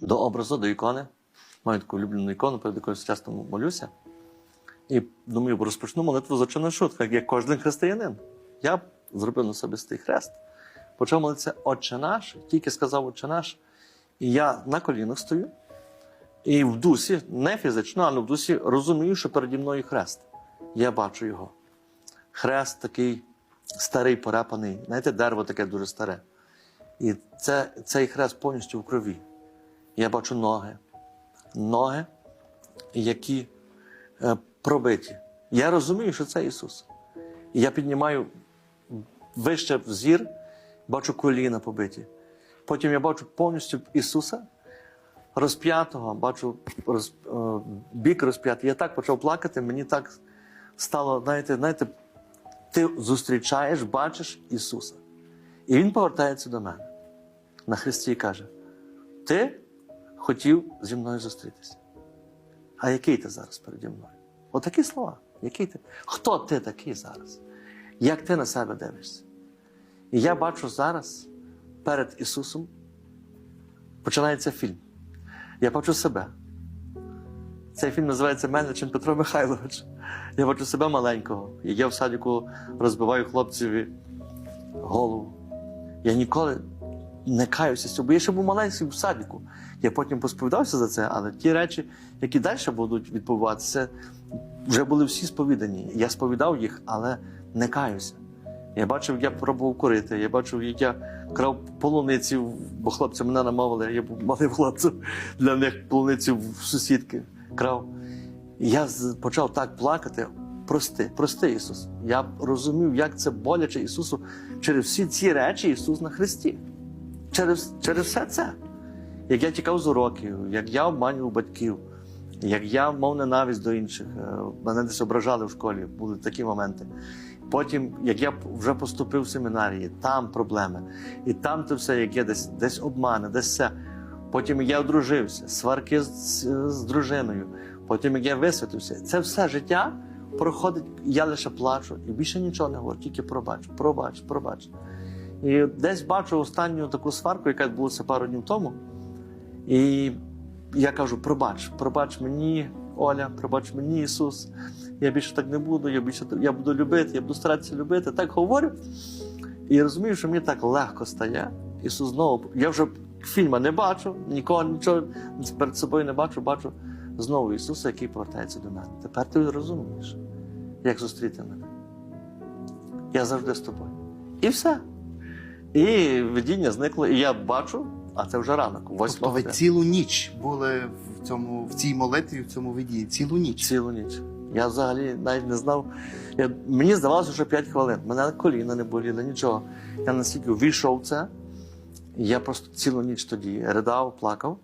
до образу, до ікони. Маю таку улюблену ікону, перед якою часто молюся. І думаю, розпочну молитву за чиношутку, як кожен християнин. Я зробив на особистий хрест. Почав молитися Отче наш, тільки сказав Отче наш. І я на колінах стою. І в дусі, не фізично, але в дусі розумію, що переді мною хрест. Я бачу його. Хрест такий старий, порепаний. Знаєте, дерево таке дуже старе. І це, цей хрест повністю в крові. Я бачу ноги. Ноги, які е, пробиті. Я розумію, що це Ісус. І я піднімаю вище взір, бачу коліна побиті. Потім я бачу повністю Ісуса розп'ятого, бачу роз, е, бік розп'ятий. Я так почав плакати, мені так стало, знаєте, знаєте, ти зустрічаєш, бачиш Ісуса. І Він повертається до мене на Христі і каже: Ти хотів зі мною зустрітися. А який ти зараз переді мною? Отакі слова. Який ти? Хто ти такий зараз? Як ти на себе дивишся? І я бачу зараз перед Ісусом починається фільм. Я бачу себе. Цей фільм називається Мельничин Петро Михайлович. Я бачу себе маленького. Я в садіку розбиваю хлопцеві голову. Я ніколи не каюся з цього, бо я ще був маленький в садіку. Я потім посповідався за це, але ті речі, які далі будуть відбуватися, вже були всі сповідані. Я сповідав їх, але не каюся. Я бачив, я пробував курити, я бачив, як я крав полуниці, бо хлопці мене намовили, я був малим хлопцем для них полуниці в сусідки крав. Я почав так плакати. Прости, прости, Ісус. Я розумів, як це боляче Ісусу через всі ці речі Ісус на Христі. Через, через все це. Як я тікав з уроків, як я обманював батьків, як я мав ненависть до інших, е, мене десь ображали в школі, були такі моменти. Потім, як я вже поступив в семінарії, там проблеми. І там це все, як є десь, десь обмани, десь все. Потім я одружився, сварки з, з, з дружиною. Потім як я висвятився. Це все життя проходить, я лише плачу і більше нічого не говорю, тільки пробач, пробач, пробач. І десь бачу останню таку сварку, яка відбулася пару днів тому. І я кажу: пробач, пробач мені, Оля, пробач мені, Ісус. Я більше так не буду, я більше я буду любити, я буду старатися любити. Так говорю. І розумію, що мені так легко стає. Ісус знову. Я вже фільму не бачу, нікого нічого перед собою не бачу, бачу знову Ісуса, який повертається до мене. Тепер ти розумієш, як зустріти мене. Я завжди з тобою. І все. І видіння зникло, і я бачу, а це вже ранок, Тобто ви цілу ніч були в цьому в цій молитві, в цьому видінні. Цілу ніч. Цілу ніч. Я взагалі навіть не знав. Я, мені здавалося, що 5 хвилин. Мене коліна не боліли, нічого. Я настільки ввійшов це, я просто цілу ніч тоді ридав, плакав.